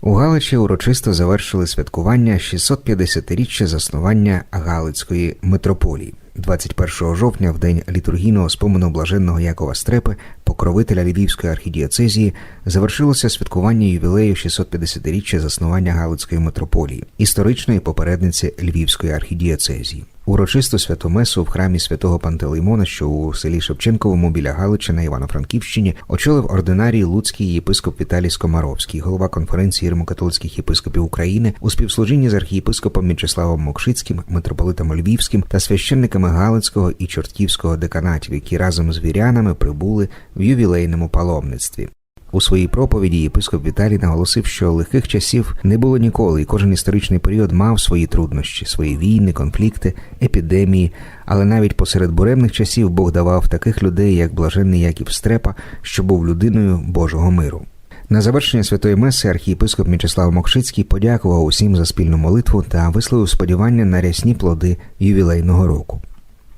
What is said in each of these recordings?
У Галичі урочисто завершили святкування 650-річчя заснування Галицької митрополії. 21 жовтня, в день літургійного спомену блаженного Якова Стрепи, покровителя Львівської архідіоцезії, завершилося святкування ювілею 650-річчя заснування Галицької митрополії, історичної попередниці Львівської архідіоцезії. Урочисту святу месу в храмі святого Пантелеймона, що у селі Шевченковому біля Галича на Івано-Франківщині, очолив ординарій Луцький єпископ Віталій Скомаровський, голова конференції римокатолицьких єпископів України у співслужінні з архієпископом Мічеславом Мокшицьким, митрополитом Львівським та священниками Галицького і Чортківського деканатів, які разом з вірянами прибули в ювілейному паломництві. У своїй проповіді єпископ Віталій наголосив, що легких часів не було ніколи, і кожен історичний період мав свої труднощі, свої війни, конфлікти, епідемії. Але навіть посеред буремних часів Бог давав таких людей, як блаженний Яків Стрепа, що був людиною Божого миру. На завершення святої меси архієпископ Мічеслав Мокшицький подякував усім за спільну молитву та висловив сподівання на рясні плоди ювілейного року.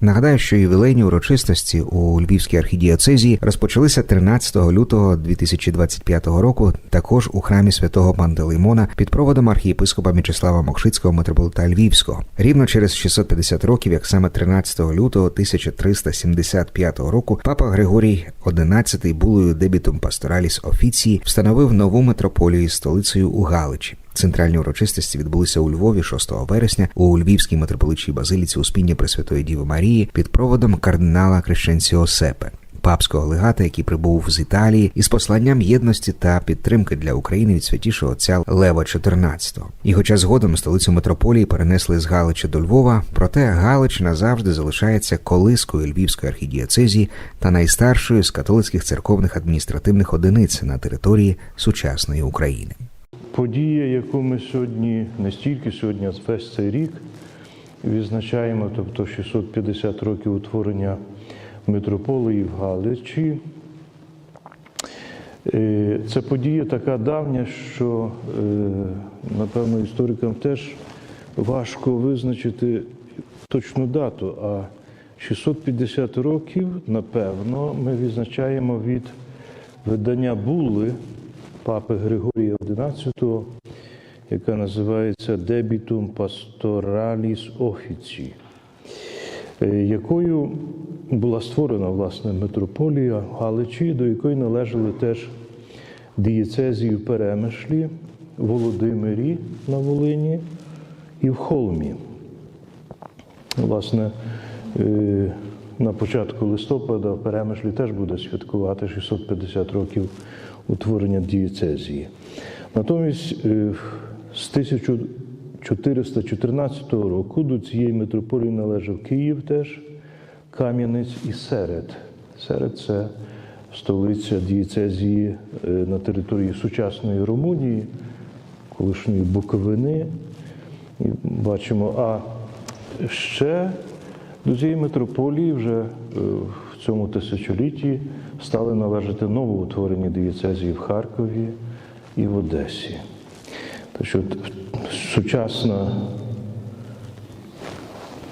Нагадаю, що ювілейні урочистості у Львівській архідіоцезії розпочалися 13 лютого 2025 року, також у храмі святого Пантелеймона під проводом архієпископа Мічеслава Мокшицького митрополита Львівського. Рівно через 650 років, як саме 13 лютого 1375 року, папа Григорій XI булою дебітом пастораліс офіції встановив нову митрополію столицею у Галичі. Центральні урочистості відбулися у Львові 6 вересня у Львівській митрополичій базиліці Успіння Пресвятої Діви Марії під проводом кардинала Крещенціо Сепе. Папського легата, який прибув з Італії, із посланням єдності та підтримки для України від святішого отця Лева XIV. І хоча згодом столицю митрополії перенесли з Галича до Львова, проте Галич назавжди залишається колискою Львівської архідіоцезії та найстаршою з католицьких церковних адміністративних одиниць на території сучасної України. Подія, яку ми сьогодні, не стільки сьогодні, а весь цей рік відзначаємо, тобто 650 років утворення митрополії в Галичі. Е, Це подія така давня, що, е, напевно, історикам теж важко визначити точну дату. А 650 років, напевно, ми відзначаємо від видання були папи Григорія XI, яка називається Debitum Pastoralis Offici, е, якою була створена власне митрополія Галичі, до якої належали теж дієцезії в Перемишлі, Володимирі на Волині і в Холмі. Власне, е, на початку листопада в Перемишлі теж буде святкувати 650 років утворення дієцезії. Натомість е, з 1414 року до цієї митрополії належав Київ теж, Кам'янець і Серед. Серед це столиця дієцезії е, на території сучасної Румунії, колишньої Буковини. І бачимо, а ще до цієї митрополії вже е, в цьому тисячолітті стали належати новоутворені дієцезії в Харкові і в Одесі. Так сучасна,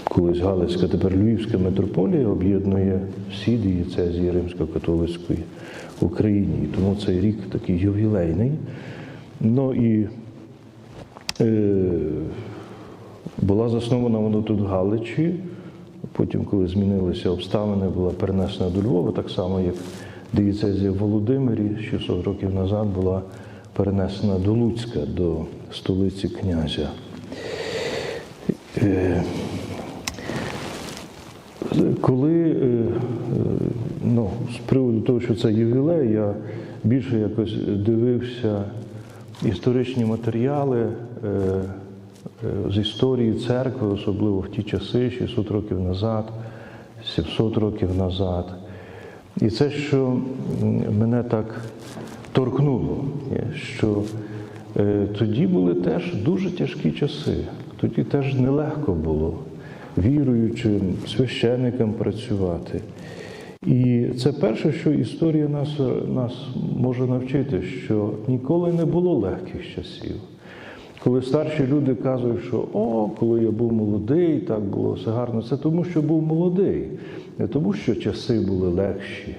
колись Галицька, тепер Львівська митрополія об'єднує всі дієцезії Римсько-католицької. І тому цей рік такий ювілейний. Ну і е, була заснована вона тут в Галичі. Потім, коли змінилися обставини, була перенесена до Львова, так само, як дієцезія в Володимирі 600 років назад була перенесена до Луцька, до столиці князя. Е, Коли е, е, ну, з приводу того, що це ювілей, я більше якось дивився історичні матеріали з історії церкви, особливо в ті часи, 600 років назад, 700 років назад. І це, що мене так торкнуло, що е, тоді були теж дуже тяжкі часи, тоді теж нелегко було віруючим, священникам працювати. І це перше, що історія нас, нас може навчити, що ніколи не було легких часів. Коли старші люди кажуть, що о, коли я був молодий, так було все гарно, це тому, що був молодий, не тому, що часи були легші.